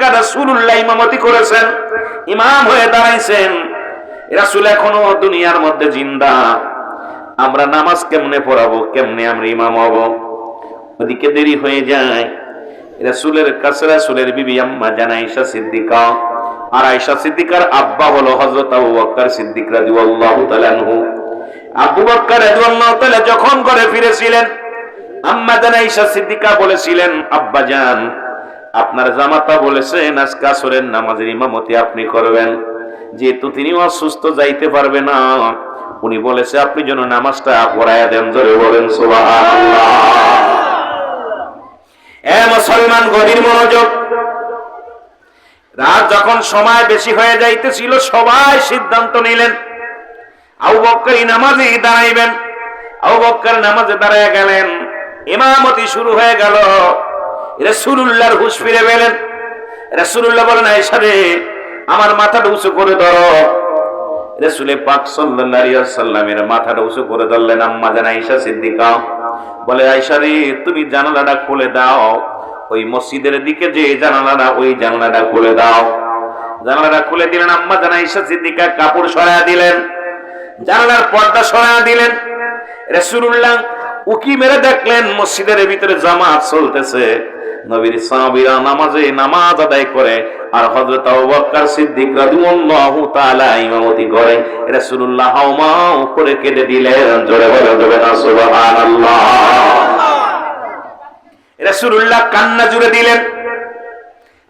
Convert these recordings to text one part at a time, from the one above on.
জায়গা রাসূলুল্লাহ ইমামতি করেছেন, ইমাম হয়ে দাঁড়াইছেন। রাসূল এখনও দুনিয়ার মধ্যে জিন্দা। আমরা নামাজ কেমনে পড়াবো, কেমনে আমরা ইমাম হব? ওদিকে দেরি হয়ে যায়। কাছে বিবি আম্মা সিদ্দিকা, আর সিদ্দিকার আব্বা হলো আবু সিদ্দিক আবু যখন ঘরে ফিরেছিলেন, আম্মা জান আয়েশা সিদ্দিকা বলেছিলেন, আব্বা জান আপনার জামাতা বলেছেন আজকে আসরের নামাজের ইমামতি আপনি করবেন। যেহেতু তিনি অসুস্থ, যাইতে পারবে না। উনি বলেছে, আপনি যেন নামাজটা পড়ায়া দেন, জোরে বলেন মুসলমান, গভীর মনোযোগ। রাত যখন সময় বেশি হয়ে যাইতেছিল, সবাই সিদ্ধান্ত নিলেন, আবু বক্কর নামাজে দাঁড়াইবেন। আবু বক্কর নামাজে দাঁড়ায় গেলেন। ইমামতি শুরু হয়ে গেল। রাসূলুল্লাহর হুঁশ ফিরে পেলেন। রাসূলুল্লাহ বলেন রে আমার মাথাটা উঁচু করে ধরো। রাসূলে পাক ওয়াসাল্লামের মাথাটা উঁচু করে ধরলেন, আম্মা জান, আয়েশা সিদ্দিকা। বলে রে, তুমি জানালাটা খুলে দাও। ওই মসজিদের দিকে যে জানালাটা, ওই জানালাটা খুলে দাও। জানালাটা খুলে দিলেন, আম্মা জান, আয়েশা সিদ্দিকা, কাপড় সরায়া দিলেন। জানালার পর্দা সরায়া দিলেন। রাসূলুল্লাহ উকি মেরে দেখলেন, মসজিদের ভিতরে জামাত চলতেছে। নবীর সাহাবীরা নামাজে নামাজ আদায় করে আর হযরত আবু বকর সিদ্দিক রাদিয়াল্লাহু তাআলা ইমামতি করে। রাসূলুল্লাহ করে কেঁদে দিলেন। জোরে বলে দেবে না সুবহানাল্লাহ। রাসূলুল্লাহ কান্না জুড়ে দিলেন।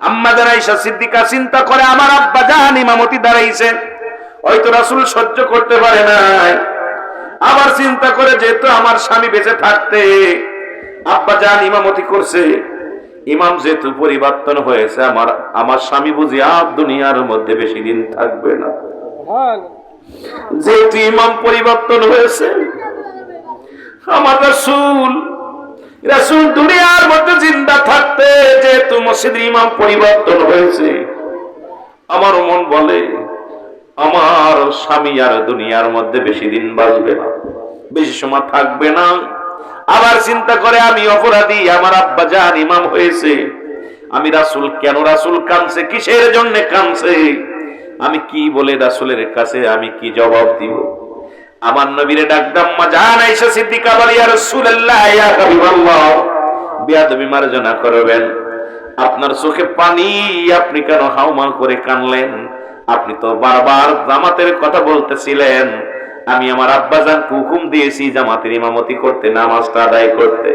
আম্মা আয়েশা সিদ্দিকা চিন্তা করে, আমার আব্বা জান ইমামতি দাঁড়াইছে। হয়তো রাসূল সহ্য করতে পারে নাই। আবার চিন্তা করে, যেহেতু আমার স্বামী বেঁচে থাকতে আব্বা জান ইমামতি করছে ইমাম যেহেতু পরিবর্তন হয়েছে আমার আমার স্বামী বুঝি আর দুনিয়ার মধ্যে বেশি দিন থাকবে না। যেহেতু ইমাম পরিবর্তন হয়েছে আমার রাসূল রাসূল দুনিয়ার মধ্যে জিন্দা থাকতে যেহেতু মসজিদের ইমাম পরিবর্তন হয়েছে আমার মন বলে আমার স্বামী আর দুনিয়ার মধ্যে বেশি দিন বাঁচবে না বেশি সময় থাকবে না। আবার চিন্তা করে আমি অপরাধী, আমার আব্বা জান ইমাম হয়েছে। আমি রাসুল, কেন রাসুল কানছে কিসের জন্য কানছে আমি কি বলে রাসুলের কাছে আমি কি জবাব দিব? আমার নবীরে ডাকদাম মা জান, আয়েশা সিদ্দিকা বলি, ইয়া রাসূলুল্লাহ, ইয়া হাবিবাল্লাহ। করবেন। আপনার চোখে পানি, আপনি কেন হাউমা করে কানলেন আপনি তো বারবার জামাতের কথা বলতেছিলেন। আমি আমার আব্বাজানকে হুকুম দিয়েছি জামাতের ইমামতি করতে, নামাজটা আদায় করতে।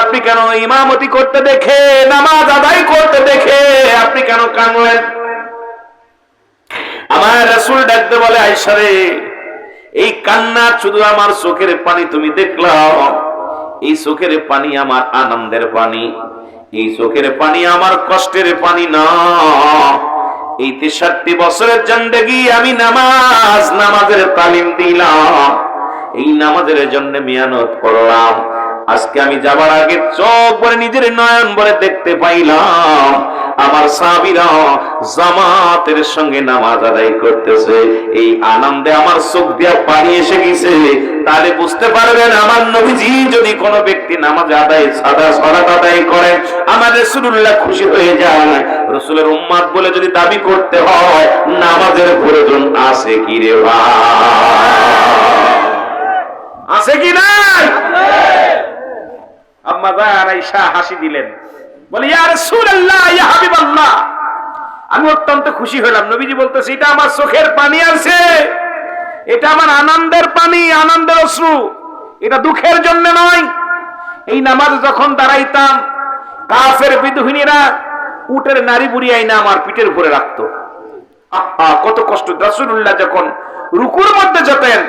আপনি কেন ইমামতি করতে দেখে, নামাজ আদায় করতে দেখে, আপনি কেন কানলেন আমার রাসূল ডাকতে বলে, আয়েশা রে, এই কান্না শুধু আমার চোখের পানি তুমি দেখলাম এই চোখের পানি আমার আনন্দের পানি, এই চোখের পানি আমার কষ্টের পানি না। এই তেষট্টি বছরের জন্দেগি আমি নামাজ, নামাজের তালিম দিলাম। এই নামাজের জন্য মেয়ানত করলাম। আজকে আমি যাবার আগে চোখ ভরে নিজের নয়ন ভরে দেখতে পাইলাম। আমার সাবিরা জামাতের সঙ্গে নামাজ আদায় করতেছে। এই আনন্দে আমার চোখ দিয়া পানি এসে গেছে। তাহলে বুঝতে পারবেন, আমার নবীজি যদি কোনো ব্যক্তি নামাজ আদায়, সাদা সরাত আদায় করে, আমার রসুল্লাহ খুশি হয়ে যায়। রসুলের উম্মাদ বলে যদি দাবি করতে হয়, নামাজের প্রয়োজন আছে কি রে আছে কি নাই? আম্মা জান আয়েশা হাসি দিলেন। বলে, ইয়া রাসূলুল্লাহ, ইয়া হাবিবাল্লাহ। আমি অত্যন্ত খুশি হলাম। নবীজি বলতেছে, এটা আমার চোখের পানি আছে এটা আমার আনন্দের পানি, আনন্দের অশ্রু। এটা দুঃখের জন্য নয়। এই নামাজ যখন দাঁড়াইতাম, কাফের বিদুহিনীরা উটের নারী বুড়িয়াই না আমার পিঠের উপরে রাখতো। আহা, কত কষ্ট। রাসূলুল্লাহ যখন রুকুর মধ্যে যেতেন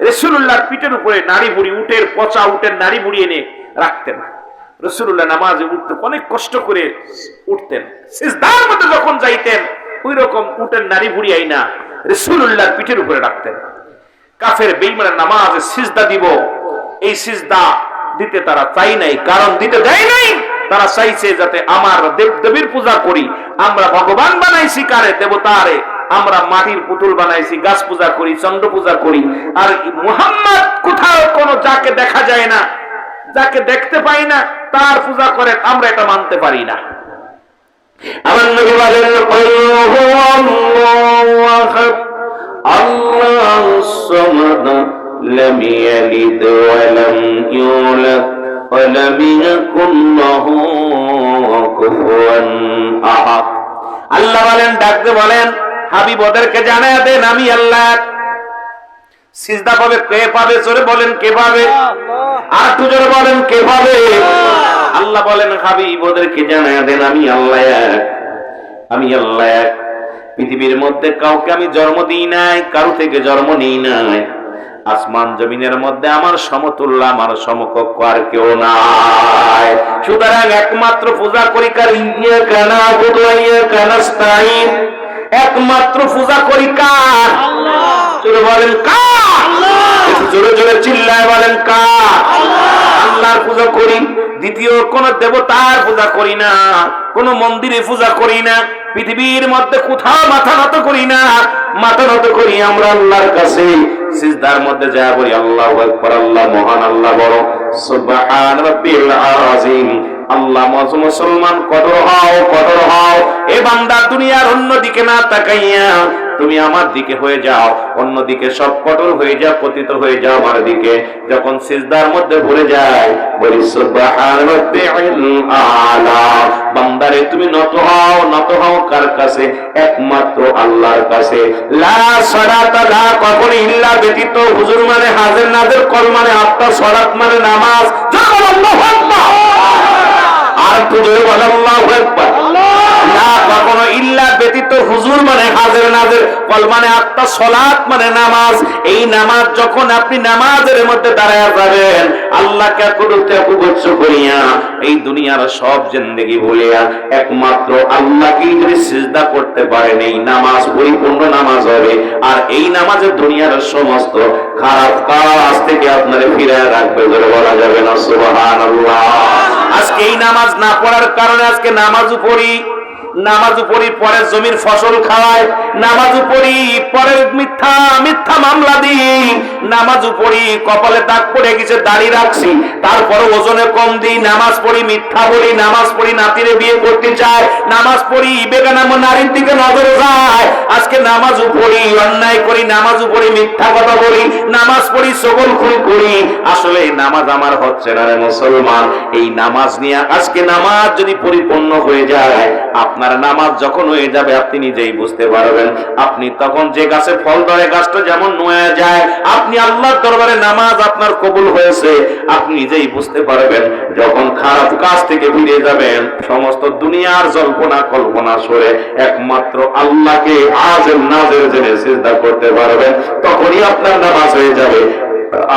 রসুল্লাহর পিঠের উপরে নারী বুড়ি, উটের পচা উটের নারী বুড়ি এনে রাখতেন। রসুল্লাহ নামাজে উঠতে অনেক কষ্ট করে উঠতেন। সিজদার মধ্যে যখন যাইতেন ওই রকম উটের নারী বুড়ি আইনা রসুল্লাহর পিঠের উপরে রাখতেন। কাফের বেইমানের নামাজে সিজদা দিব, এই সিজদা দিতে তারা চাই নাই, কারণ দিতে দেয় নাই। তারা চাইছে যাতে আমার দেব দেবীর পূজা করি, আমরা ভগবান বানাইছি কারে, দেবতারে, আমরা মাটির পুতুল বানাইছি, গাছ পূজা করি, চন্দ্র পূজা করি, আর মুহাম্মদ কোথাও কোনো যাকে দেখা যায় না। যাকে দেখতে পাই না তার পূজা করে আমরা এটা মানতে পারি না। আল্লাহ বলেন ডাকতে বলেন হাবিব ওদেরকে জানায় দেন আমি আল্লাহ সিজদা পাবে কে পাবে? জোরে বলেন কে পাবে? আর একটু জোরে বলেন কে পাবে? আল্লাহ। বলেন হাবিব ওদেরকে জানায় দেন আমি আল্লাহ এক। আমি আল্লাহ এক। পৃথিবীর মধ্যে কাউকে আমি জন্ম দিই নাই কারও থেকে জন্ম নিই নাই। আসমান জমিনের মধ্যে আমার সমতুল্য আমার সমকক্ষ আর কেউ নাই। সুতরাং একমাত্র পূজা করি কার? ইয়ে কানা বুধুয়া কানাস্তাইন একমাত্র পূজা করি কার? জোরে বলেন কার? জোরে জোরে চিল্লায় বলেন কার? আল্লাহর পূজা করি, দ্বিতীয় কোন দেবতার পূজা করি না, কোন মন্দিরে পূজা করি না, পৃথিবীর মধ্যে কোথাও মাথা নত করি না, মাথা নত করি আমরা আল্লাহর কাছে। সিজদার মধ্যে যা বলি, আল্লাহু আকবার, আল্লাহ মহান, আল্লাহ বড়, সুবহান রাব্বিল আযীম। আল্লাহ মুসলমান কদর হও কদর হও। এ বান্দা দুনিয়ার অন্য দিকে না তাকাইয়া তুমি আমার দিকে হয়ে যাও, অন্যদিকে সব কঠোর হয়ে যাও, পতিত হয়ে যাও আমার দিকে। যখন সিজদার মধ্যে ভরে যায়, বলি বান্দারে, তুমি নত হও নত হও কার কাছে? একমাত্র আল্লাহর কাছে। লা সালাতা, লা কখন ইল্লা ব্যতীত, হুজুর মানে হাজির নাজির কল মানে আত্মা, সালাত মানে নামাজ। আর জোরে আল্লাহু আকবার। না, কখনো ইল্লা ব্যতীত হুজুর মানে কল মানে আত্মা সলাত মানে নামাজ। এই নামাজ যখন আপনি নামাজের মধ্যে দাঁড়ায় যাবেন, আল্লাহকে কুদরতে করিয়া এই দুনিয়ার সব ভুলিয়া একমাত্র আল্লাহকেই যদি সিজদা করতে পারেন। এই নামাজ পরিপূর্ণ নামাজ হবে। আর এই নামাজে দুনিয়ার সমস্ত খারাপ কাজ থেকে আপনারে ফিরে রাখবে বলা যাবে না, সুবহানাল্লাহ। আজকে এই নামাজ না পড়ার কারণে আজকে নামাজ পড়ি। নামাজ পড়ি জমির ফসল খাওয়ায়, নামাজ পড়ি মিথ্যা মিথ্যা মামলা পড়ি কপালে দাগ পড়ে গেছে রাখছি, তারপরে ওজনে কম নামাজ পড়ি মিথ্যা বলি, নামাজ পড়ি নাতিরে বিয়ে করতে চায়, নামাজ পড়ি বেগানাম নারীর দিকে যায়, আজকে নামাজ পড়ি অন্যায় করি, নামাজ পড়ি মিথ্যা কথা বলি, নামাজ পড়ি সবল খুন করি, আসলে নামাজ আমার হচ্ছে না রে মুসলমান, এই নামাজ নিয়ে আজকে নামাজ যদি পরিপূর্ণ হয়ে যায়, আপনার নামাজ যখন হয়ে যাবে, আপনি নিজেই বুঝতে পারবেন। আপনি তখন যে গাছে ফল ধরে, গাছটা যেমন নয়া যায়, আপনি আল্লাহর দরবারে নামাজ আপনার কবুল হয়েছে, আপনি নিজেই বুঝতে পারবেন, যখন খারাপ কাজ থেকে ফিরে যাবেন, সমস্ত দুনিয়ার জল্পনা কল্পনা সরে একমাত্র আল্লাহকে আজের নাজের জেনে চিন্তা করতে পারবেন, তখনই আপনার নামাজ হয়ে যাবে।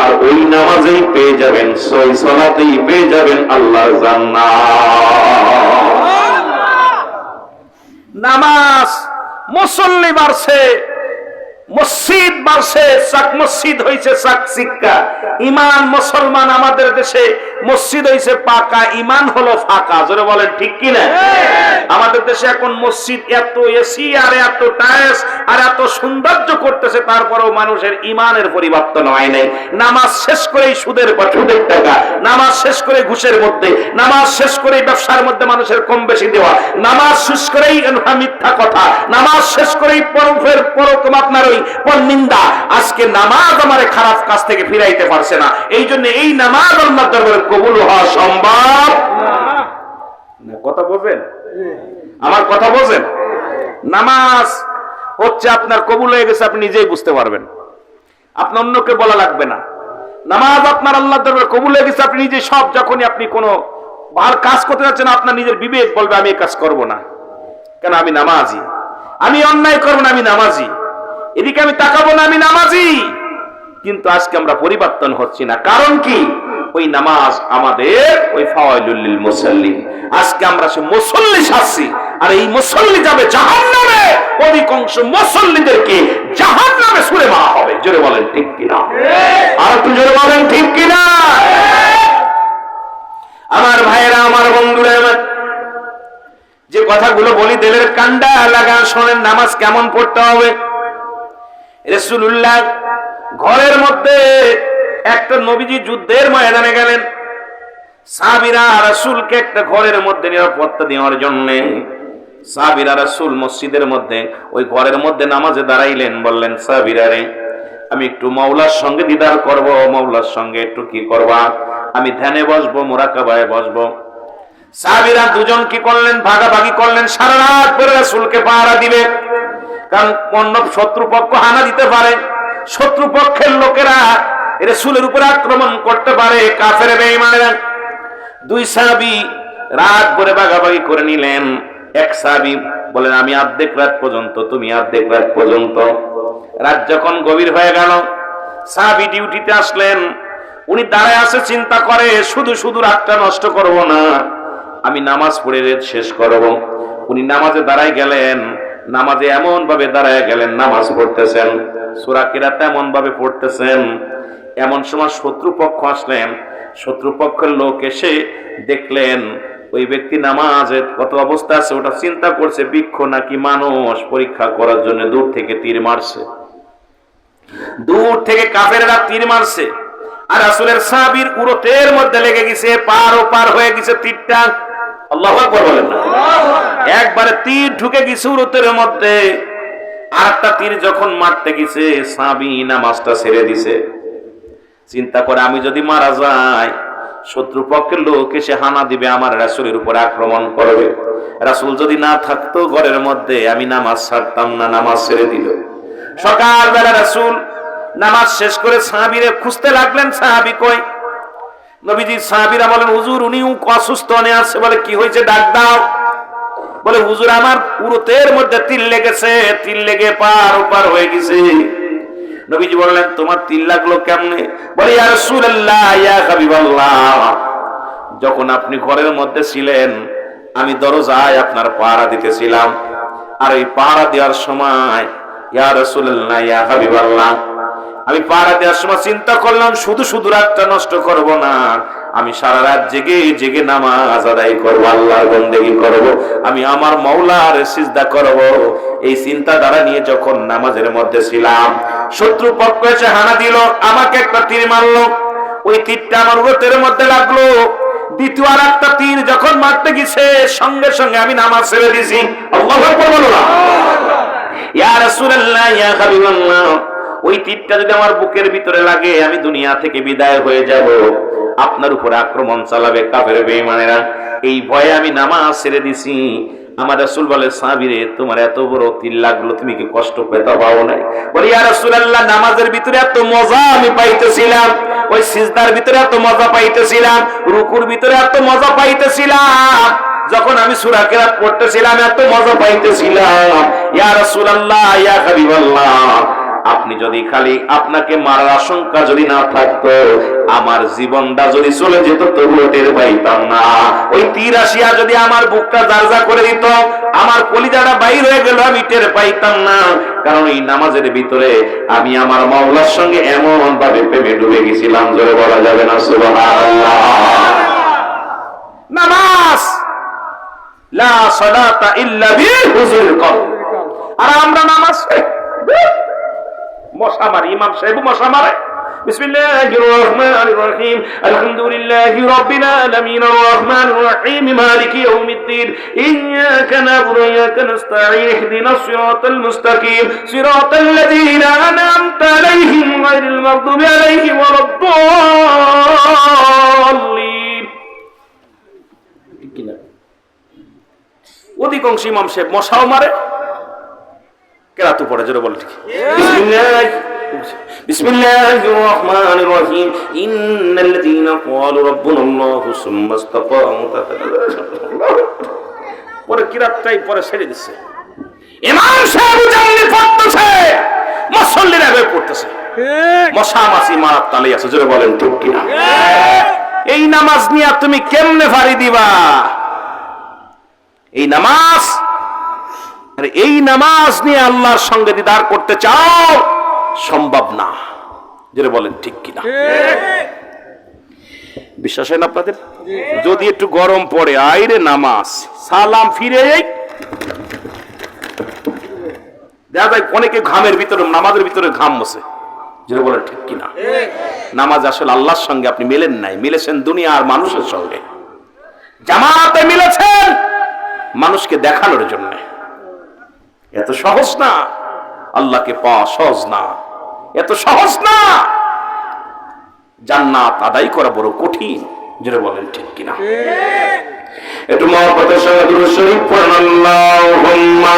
আর ওই নামাজেই পেয়ে যাবেন, সই সলাতেই পেয়ে যাবেন আল্লাহর জান্নাত। নামাজ মুসল্লি বাড়ছে। মসজিদ বাড়ছে চাক মসজিদ হয়েছে চাক শিক্ষা ইমান মুসলমান আমাদের দেশে মসজিদ হয়েছে পাকা, ইমান হলো ফাঁকা। জোরে বলেন, ঠিক কি না? আমাদের দেশে এখন মসজিদ এত এসি আর এত টাইলস আর এত সৌন্দর্য করতেছে, তারপরেও মানুষের ইমানের পরিবর্তন হয় নাই। নামাজ শেষ করেই সুদের সুদের টাকা, নামাজ শেষ করে ঘুষের মধ্যে, নামাজ শেষ করে ব্যবসার মধ্যে মানুষের কম বেশি দেওয়া, নামাজ শেষ করেই মিথ্যা কথা, নামাজ শেষ করেই পরফের পরকম আপনার ওই নিন্দা। আজকে নামাজ আমার খারাপ কাজ থেকে ফিরাইতে পারছে না। এই জন্য এই নামাজ কবুল হওয়া সম্ভব। কথা বলবেন? আমার কথা বলছেন নামাজ হচ্ছে আপনার কবুল হয়ে গেছে, আপনি নিজেই বুঝতে পারবেন। আপনার অন্যকে বলা লাগবে না। নামাজ আপনার আল্লাহ দরবারে কবুল হয়ে গেছে, আপনি নিজে সব যখনই আপনি কোনো ভালো কাজ করতে যাচ্ছেন, আপনার নিজের বিবেক বলবে, আমি এই কাজ করব না। কেন? আমি নামাজি। আমি অন্যায় করব না, আমি নামাজি। এদিকে আমি তাকাবো না আমি নামাজি। কিন্তু আজকে আমরা পরিবর্তন হচ্ছি না। কারণ কি? ওই নামাজ আমাদের ওই ফাওয়াইলুল মুসাল্লিম আজকে আমরা সে মুসল্লি সাজছি। আর এই মুসল্লি যাবে জাহান্নামে। অধিকাংশ মুসল্লিদেরকে জাহান্নামে ছুড়ে মারা হবে। জোরে বলেন ঠিক কিনা? আর একটু জোরে বলেন ঠিক কিনা? আমার ভাইয়েরা আমার বন্ধুরা আমার যে কথাগুলো বলি দেলের কান্ডা লাগান শোনেন নামাজ কেমন পড়তে হবে? রসুল্লাহ ঘরের মধ্যে একটা নবীজি যুদ্ধের ময়দানে গেলেন। সাবিরা রাসূলকে একটা ঘরের মধ্যে নিরাপত্তা দেওয়ার জন্য সাবিরা রাসূল মসজিদের মধ্যে, ওই ঘরের মধ্যে নামাজে দাঁড়াইলেন, বললেন সাবিরা রে, আমি একটু মাওলার সঙ্গে দিদার করব, মাওলার সঙ্গে একটু কি করবা? আমি ধ্যানে বসবো, মোরাকাবায় বসবো। সাবিরা দুজন কি করলেন? ভাগাভাগি করলেন, সারা রাত করে রাসুলকে পাহারা দিবে। কারণ অন্য শত্রুপক্ষ হানা দিতে পারে। শত্রুপক্ষের লোকেরা রাসূলের উপরে আক্রমণ করতে পারে, কাফের দুই সাহাবী রাত ভরে ভাগাভাগি করে নিলেন। এক সাহাবী বলেন, আমি অর্ধেক রাত পর্যন্ত, তুমি অর্ধেক রাত পর্যন্ত। রাত যখন গভীর হয়ে গেল, সাহাবী ডিউটিতে আসলেন। উনি দাঁড়ায় আছে, চিন্তা করে, শুধু শুধু রাতটা নষ্ট করব না, আমি নামাজ পড়ে রেত শেষ করব। উনি নামাজে দাঁড়ায় গেলেন। নামাজে এমন ভাবে দাঁড়ায় গেলেন, নামাজ পড়তেছেন। সূরা কিরাত এমন ভাবে পড়তেছেন। এমন সময় শত্রুপক্ষ আসলেন। শত্রুপক্ষের লোক এসে দেখলেন, ওই ব্যক্তি নামাজের কত অবস্থা আছে, ওটা চিন্তা করছে, বৃক্ষ নাকি মানুষ পরীক্ষা করার জন্য দূর থেকে তীর মারছে। দূর থেকে কাফেররা তীর মারছে। আর রাসূলের সাহাবীর উরতের মধ্যে লেগে গেছে, পার ও পার হয়ে গেছে তীরটা। আল্লাহু বলেন না। একবারে তীর ঢুকে গেছে উরতের মধ্যে আর একটা তীর যখন মারতে গেছে সাহাবী নামাজটা ছেড়ে দিছে। চিন্তা করে আমি যদি মারা যাই শত্রুপক্ষের লোক এসে হানা দিবে, আমার রাসূলের উপর আক্রমণ করবে। রাসূল যদি না থাকতো ঘরের মধ্যে, আমি নামাজ ছাড়তাম না, নামাজ ছেড়ে দিল। সকালবেলা রাসূল নামাজ শেষ করে সাহাবীরে খুঁজতে লাগলেন, সাহাবী কই? নবীজি সাহাবীরা বলেন, হুজুর, উনিও অসুস্থ অনে আছে। বলে, কি হয়েছে? ডাক দাও। বলে, হুজুর, আমার পুরোতের মধ্যে তিল লেগেছে। তিল লেগে পার ওপার হয়ে গেছে। নবীজি বললেন, তোমার তিল লাগল কেমনে? বলে, ইয়া রাসূলুল্লাহ, ইয়া হাবিবাল্লাহ, যখন আপনি ঘরের মধ্যে ছিলেন, আমি দরজায় আপনার পাহারা দিতেছিলাম। আর এই পাহারা দেওয়ার সময়, ইয়া রাসূলুল্লাহ, ইয়া হাবিবাল্লাহ আমি পাহারা দেওয়ার সময় চিন্তা করলাম শুধু শুধু রাতটা নষ্ট করব না। আমি সারা রাত জেগে জেগে নামাজ আদায় করব আল্লাহর বন্দেগী করব আমি আমার মৌলার সিজদা করব। এই চিন্তা দ্বারা নিয়ে যখন নামাজের মধ্যে ছিলাম শত্রু পক্ষ এসে হানা দিল আমাকে একটা তীর মারলো। ওই তীরটা আমার উরতের মধ্যে লাগল। দ্বিতীয় আর একটা তীর যখন মারতে গেছে সঙ্গে সঙ্গে আমি নামাজ ছেড়ে দিছি। আল্লাহু ইয়া রাসূলুল্লাহ ইয়া হাবিবাল্লাহ। ওই তীরটা যদি আমার বুকের ভিতরে লাগে, আমি দুনিয়া থেকে বিদায় হয়ে যাব। আপনার উপরে আক্রমণ চালাবে কাফের বেঈমানেরা। এই ভয়ে আমি নামাজ ছেড়ে দিছি। আমার রাসূল বলে সাহাবীরে তোমার এত বড় লাগল, তুমি কি কষ্ট পেতে পাও নাই? বলি নামাজের ভিতরে এত মজা আমি পাইতেছিলাম। ওই সিজদার ভিতরে এত মজা পাইতেছিলাম। রুকুর ভিতরে এত মজা পাইতেছিলাম। যখন আমি সূরা কেরাত পড়তেছিলাম, এত মজা পাইতেছিলাম। ইয়া রাসূলুল্লাহ, ইয়া হাবিবাল্লাহ আপনি যদি খালি আপনাকে মারার আশঙ্কা যদি না থাকতো, আমার জীবনটা যদি চলে যেত, তবুও টের পাইতাম না। ওই তীর আসিয়া যদি আমার বুকটা জারজা করে দিত, আমার কলিজাটা বাইর হয়ে গেল, আমি টের পাইতাম না। কারণ এই নামাজের ভিতরে আমি আমার মাওলার সঙ্গে এমন ভাবে প্রেমে ডুবে গেছিলাম, জোরে বলা যাবে না নামাজ! লা সালাতা ইল্লা বিল হুজুর আর আমরা নামাজ মশা মারি ইমাম সাহেব মশা মারে بسم الله الرحمن الرحيم الحمد لله رب العالمين الرحمن الرحيم مالك يوم الدين إياك نعبد وإياك نستعين اهدنا الصراط المستقيم صراط الذين أنعمت عليهم غير المغضوب عليهم ولا الضالين অধিকাংশ ইমাম সাহেব মশাও মারে কেরাতু পড়ে জোরে বলে ঠিক বিসমিল্লাহ بسم الله الرحمن الرحيم إن الذين قالوا ربنا الله ثم استقاموا পরে কিরাতটাই পরে ছেড়ে দিচ্ছে ইমাম সাহেব জানলে পড়তেছে মুসল্লিরা হয়ে পড়তেছে মশা মাছি মারার তালে আছে জোরে বলেন ঠিক কিনা এই নামাজ নিয়ে তুমি কেমনে ফাড়ি দিবা এই নামাজ আর এই নামাজ নিয়ে আল্লাহর সঙ্গে দিদার করতে চাও সম্ভব না। যেটা বলেন ঠিক কিনা? বিশ্বাস হয় না আপনাদের? যদি একটু গরম পড়ে আইরে নামাজ। সালাম ফিরে দেখা যায় অনেকে ঘামের ভিতরে নামাজের ভিতরে ঘাম বসে। যেটা বলেন ঠিক কিনা? নামাজ আসলে আল্লাহর সঙ্গে আপনি মিলেন নাই মিলেছেন দুনিয়া আর মানুষের সঙ্গে। জামাতে মিলেছেন মানুষকে দেখানোর জন্য। এত সহজ না আল্লাহকে পাওয়া সহজ না এত সহজ না জান্নাত আদায় করা বড় কঠিন যেটা বলেন ঠিক কিনা একটু মহব্বতের সঙ্গে দুরূদ শরীফ পড়ুন আল্লাহুম্মা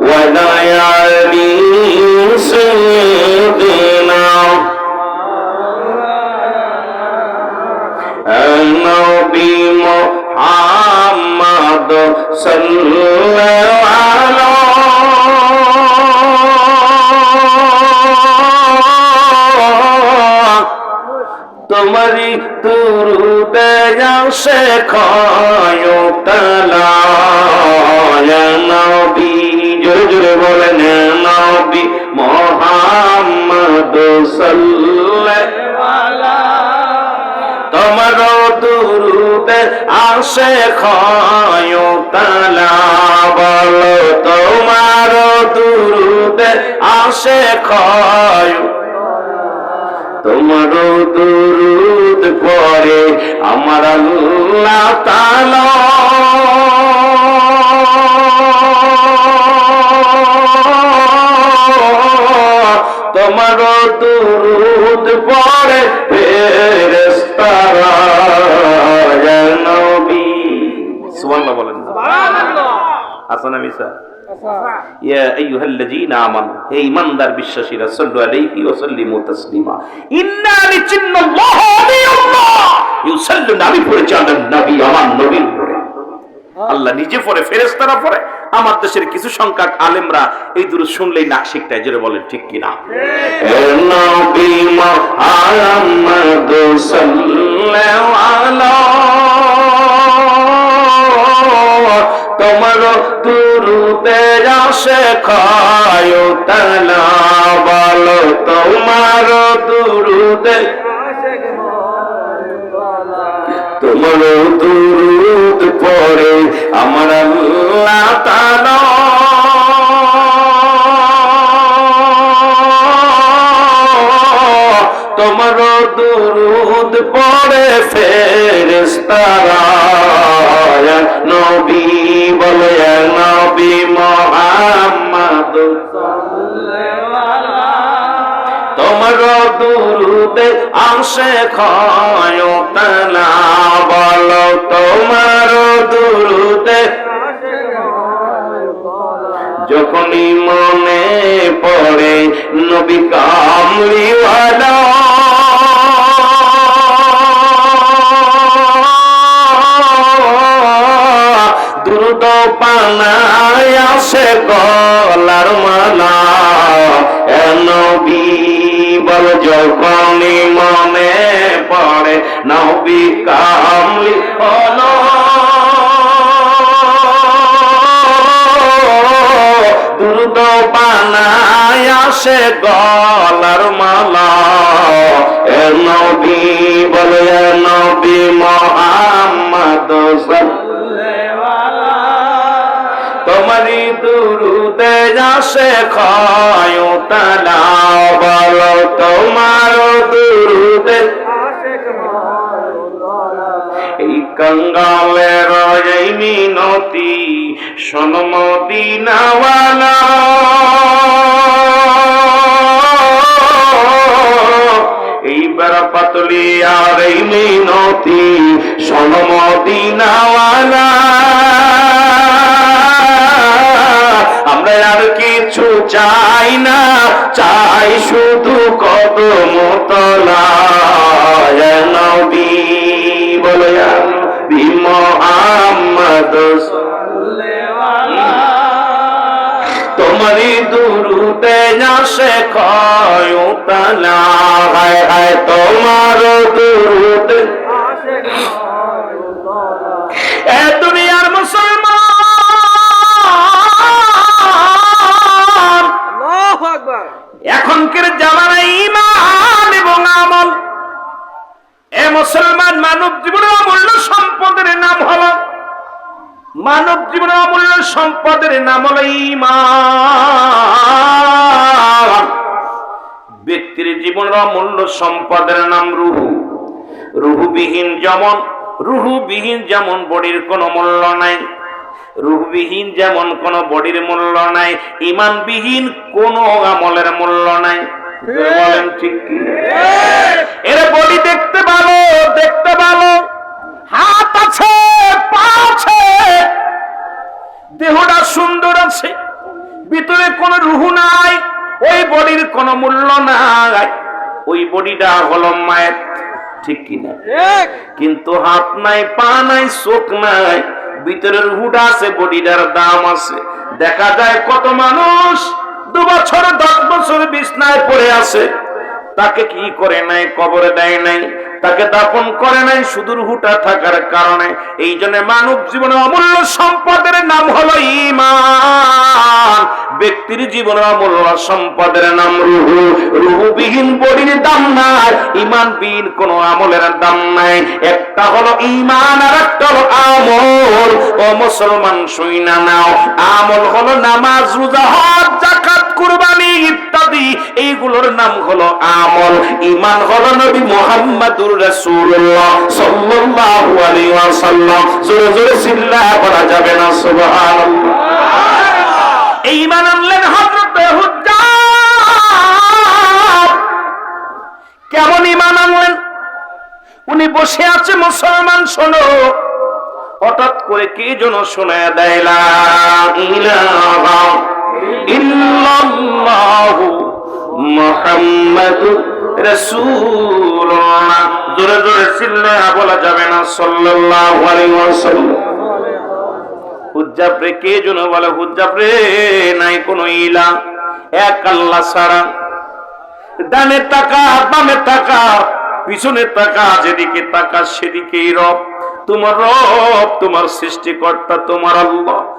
ولا علي سيدنا محمد صلى على তোমারি তুরুদে আসে খায় তালা নবী জোরে জোরে বলেন নবী মোহাম্মদ সাল্লাল্লাহু আসে খায় তালা বলো তোমার দুরুদে আসে খায় তোমার দুরুদ পরে আমার তালা। তোমার দুরুদ পরে সুবহানাল্লাহ বলেন। হাসান মিসা ইয়া আইয়ুহাল্লাযীনা আমানু হে ঈমানদার বিশ্বাসীরা সাল্লু আলাইহি ওয়া সাল্লিমু তাসলিমা। ইন্না লিচিন্নাল্লাহু আলিয়াল্লাহ ইউসাল্লু নবী পড়েছে আল্লাহর নবী আমার নবীর পড়ে আল্লাহ নিজে পড়ে ফেরেশতারা পড়ে আমার দেশের কিছু সংখ্যক আলেমরা এই দুরূদ শুনলেই নাক শিখতায় জোরে বলেন ঠিক কিনা? আলাইহি তোমার দুরুদে আসে খায় তালা। বলো তোমার দুরুদে তোমার দুরুদ পরে আমার আল্লাহ তোমার দুরুদ পরে ফেরেশতারা। ইয়া নবী বলে নবী মুহাম্মদ তোমার দুরুদে আসে তালা বলো তোমার দুরুদে যখনই মনে পড়ে নবী কামলিওয়ালা পানায় আসে গলার মালা। নবী বল, যখনই মনে পড়ে নবী কামলি হলো। দ্রুত পানায় আসে গলার মালা। এ নবী বলে নবী মোহাম্মদ তোমারি দুরুদে আসে খায় তালা বলো তোমার দুরুদে। এই কঙ্গালের এই মিনতি সনমদিনাওয়ালা এইবার পাতলি আর এই মিনতি সনমদিনাওয়ালা আমরা আর কিছু চাই না, চাই শুধু কদম তলায়। নবী বলে মোহাম্মদ তোমারি দুরুতে আসে তালা হায় হায় তোমার দুরুতে মুসলমান মানব জীবনের অমূল্য সম্পদের নাম হল, মানব জীবনের অমূল্য সম্পদের নাম হল ইমান ব্যক্তির জীবনের অমূল্য সম্পদের নাম রুহু। রুহুবিহীন যেমন রুহুবিহীন যেমন বডির কোনো মূল্য নাই, রুহবিহীন যেমন কোন বডির মূল্য নাই ইমানবিহীন কোন আমলের মূল্য নাই। ঠিক কি? এর বডি দেখতে ভালো দেখতে ভালো। হাত আছে পা আছে। দেহটা সুন্দর আছে ভিতরে কোনো রুহু নাই ওই বডির কোনো মূল্য নাই। ওই বডিটা হলো মায়ের ঠিক কিনা কিন্তু হাত নাই পা নাই চোখ নাই ভিতরের হুডা আছে বডিটার দাম আছে। দেখা যায় কত মানুষ দু বছর দশ বছর বিছনায় পড়ে আছে। তাকে কি করে নাই কবরে দেয় নাই? তাকে দাপন করে নাই সুদূর হুটা থাকার কারণে। এই জন্য মানব জীবনে অমূল্য সম্পদের নাম হলো ইমান ব্যক্তির জীবনে অমূল্য সম্পদের নাম রুহু। রুহুবিহীন বডির দাম নাই ইমানবিহীন কোন আমলের দাম নাই। একটা হলো ইমান আর একটা হলো আমল। ও মুসলমান শুইনা নাও। আমল হলো নামাজ, রোজা, হজ জাকাত কুরবানি। ইত্যাদি এইগুলোর নাম হলো আমল। ইমান হলো নবী মুহাম্মাদুর রাসূলুল্লাহ সাল্লাল্লাহু আলাইহি ওয়াসাল্লাম। জোরে জোরে চিল্লা করা যাবে না, সুবহানাল্লাহ। এই ইমান আনলেন হযরত কেমন ইমান আনলেন? উনি বসে আছে, মুসলমান, শোনো। হঠাৎ করে কে যেন শোনায় দেয় জোরে জোরে বলা যাবে না কে বলে নাই কোনো ইলা, এক আল্লাহ ছাড়া। ডানে টাকা বামে টাকা পিছনে টাকা যেদিকে টাকা সেদিকেই রব। তোমার রব, তোমার সৃষ্টিকর্তা, তোমার আল্লাহ।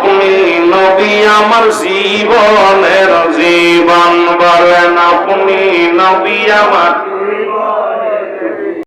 আপনি নবী আমার জীবনের জীবন বলেন আপনি নবী আমার